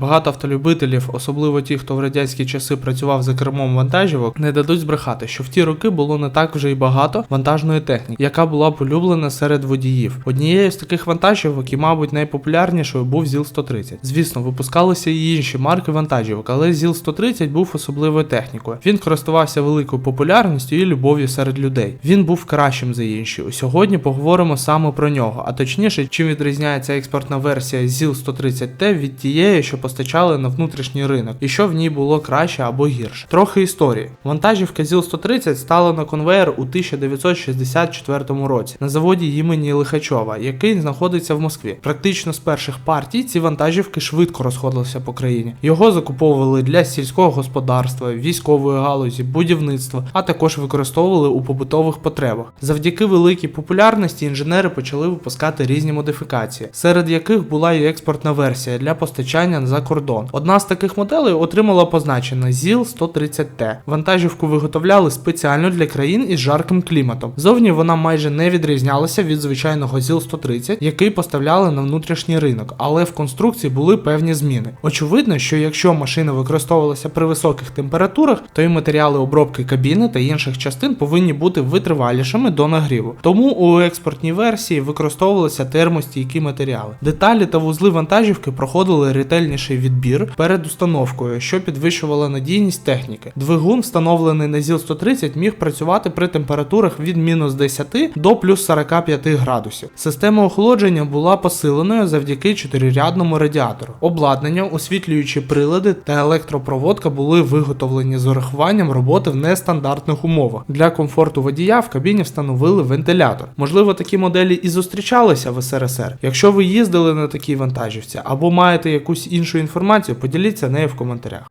Багато автолюбителів, особливо ті, хто в радянські часи працював за кермом вантажівок, не дадуть збрехати, що в ті роки було не так вже й багато вантажної техніки, яка була полюблена серед водіїв. Однією з таких вантажівок і, мабуть, найпопулярнішою був ЗІЛ-130. Звісно, випускалися і інші марки вантажівок, але ЗІЛ-130 був особливою технікою. Він користувався великою популярністю і любов'ю серед людей. Він був кращим за інші. Сьогодні поговоримо саме про нього, а точніше, чим відрізняється експортна версія ЗІЛ-130Т від тієї, що постачали на внутрішній ринок, і що в ній було краще або гірше. Трохи історії. Вантажівка ЗІЛ-130 стала на конвейер у 1964 році на заводі імені Лихачова, який знаходиться в Москві. Практично з перших партій ці вантажівки швидко розходилися по країні. Його закуповували для сільського господарства, військової галузі, будівництва, а також використовували у побутових потребах. Завдяки великій популярності інженери почали випускати різні модифікації, серед яких була і експортна версія для постачання за кордон. Одна з таких моделей отримала позначення ЗІЛ 130Т. Вантажівку виготовляли спеціально для країн із жарким кліматом. Зовні вона майже не відрізнялася від звичайного ЗІЛ 130, який поставляли на внутрішній ринок, але в конструкції були певні зміни. Очевидно, що якщо машина використовувалася при високих температурах, то і матеріали обробки кабіни та інших частин повинні бути витривалішими до нагріву. Тому у експортній версії використовувалися термостійкі матеріали. Деталі та вузли вантажівки проходили ретельніший відбір перед установкою, що підвищувало надійність техніки. Двигун, встановлений на ЗІЛ-130, міг працювати при температурах від мінус 10 до плюс 45 градусів. Система охолодження була посиленою завдяки чотирирядному радіатору. Обладнання, освітлюючі прилади та електропроводка були виготовлені з урахуванням роботи в нестандартних умовах. Для комфорту водія в кабіні встановили вентилятор. Можливо, такі моделі і зустрічалися в СРСР. Якщо ви їздили на такій вантажівці або маєте якусь іншу інформацію, поділіться нею в коментарях.